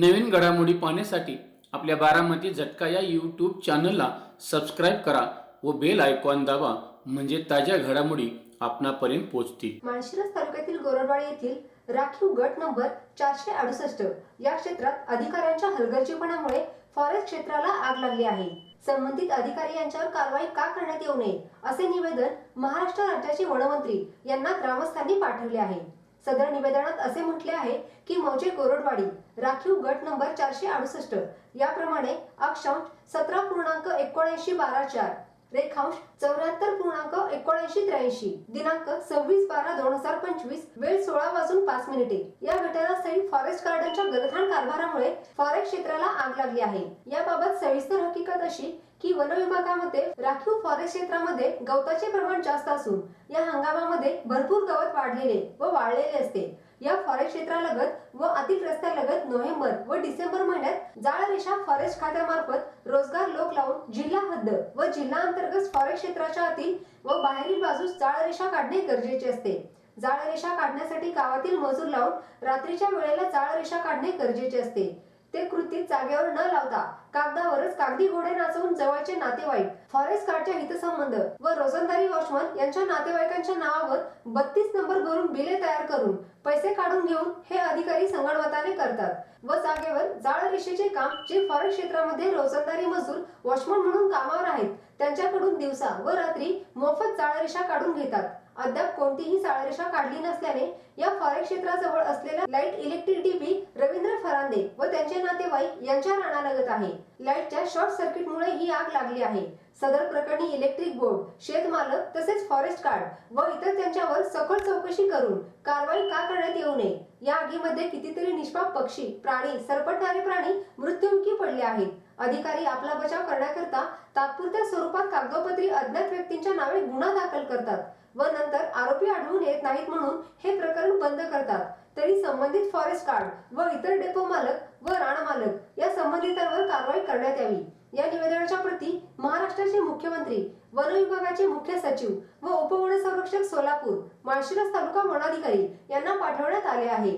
नवीन घडामोडी पाहण्यासाठी आपल्या बारामती झटका या यूट्यूब चॅनलला सबस्क्राईब करा व बेल आयकॉन दाबा म्हणजे ताज्या घडामोडी आपणापर्यंत पोहोचतील. माळशिरस तालुक्यातील गोरडवाडी येथील राखीव गट नंबर चारशे अडुसष्ट या क्षेत्रात अधिकाऱ्यांच्या हलगर्जीपणामुळे फॉरेस्ट क्षेत्राला आग लागली आहे. संबंधित अधिकारी यांच्यावर कारवाई का करण्यात येऊ नये असे निवेदन महाराष्ट्र राज्याचे वनमंत्री यांना ग्रामस्थांनी पाठवले आहे. सदर निवेदनात असे म्हटले आहे की मौजे कोरडवाडी राखीव गट नंबर चारशे अडुसष्ट याप्रमाणे अक्षांश सतरा पूर्णांक एकोणऐंशी बारा चार रेखांश चौऱ्याहत्तर पूर्णांक एकोणऐंशी त्र्याऐंशी दिनांक सव्वीस बारा दोन हजार पंचवीस वेळ सोळा पासून पाच मिनिटे. या घटनास्थळी फॉरेस्ट गार्डनच्या गलथान कारभारामुळे फॉरेस्ट क्षेत्राला आग लागली आहे. याबाबत सविस्तर हकीकत अशी की वन विभागामध्ये राखीव फॉरेस्ट क्षेत्रामध्ये गवताचे प्रमाण जास्त असून या हंगामामध्ये भरपूर गवत वाढलेले व वाळलेले असते. या फॉरेस्ट क्षेत्रालगत व आतील रस्त्यालगत नोव्हेंबर व डिसेंबर महिन्यात जाळ रेषा फॉरेस्ट खात्यामार्फत रोजगार लोक लावून जिल्हा हद्द व जिल्हा अंतर्गत फॉरेस्ट क्षेत्राच्या आतील व बाहेरील बाजूस जाळ रेषा काढणे गरजेचे असते. जाळ रेषा काढण्यासाठी गावातील मजूर लावून रात्रीच्या वेळेला जाळ रेषा काढणे गरजेचे असते. ते कृतीत जागेवर न लावता कागदावरच कागदी घोडे नाचवून जवळचे नातेवाईक फॉरेस्ट गार्डच्या हितसंबंध व रोजंदारी वॉचमन यांच्या नातेवाईकांच्या नावावर बत्तीस नंबर भरून बिले तयार करून पैसे काढून घेऊन हे अधिकारी संगणवताने करतात व जागेवर जाळ रेषेचे काम जे फॉरेस्ट क्षेत्रामध्ये रोजंदारी मजूर वॉचमन म्हणून कामावर आहेत त्यांच्याकडून दिवसा व रात्री मोफत जाळ रेषा काढून घेतात. अद्याप कोणतीही जाळरेषा काढली नसल्याने या फॉरेक्स क्षेत्राजवळ असलेल्या light electric DP Ravindra Farande व त्यांचे नातेवाईक यांच्या राणालगत आहे. लाईटच्या शॉर्ट सर्किटमुळे ही आग लागली आहे. सदर प्रकरणी इलेक्ट्रिक बोर्ड शेतमालक तसेच फॉरेस्ट गार्ड व इतर त्यांच्यावर सखोल चौकशी करून कारवाई का करण्यात येऊ नये? या आगीमध्ये कितीतरी निष्पाप पक्षी प्राणी सरपटणारे प्राणी मृत्युमुखी पडले आहेत. अधिकारी आपला बचाव करण्याकरता तात्पुरत्या स्वरूपात कागदोपत्री अज्ञात व्यक्तींच्या नावे गुन्हा दाखल करतात व नंतर आरोपी आढळून येत नाहीत म्हणून हे प्रकरण बंद करतात. तरी संबंधित फॉरेस्ट गार्ड व इतर डेपो मालक व राणा मालक या संबंधितांवर कारवाई करण्यात यावी. या निवेदनाच्या प्रती महाराष्ट्राचे मुख्यमंत्री वन विभागाचे मुख्य सचिव व उपवन संरक्षक सोलापूर माळशिरस तालुका वनाधिकारी यांना पाठवण्यात आले आहे.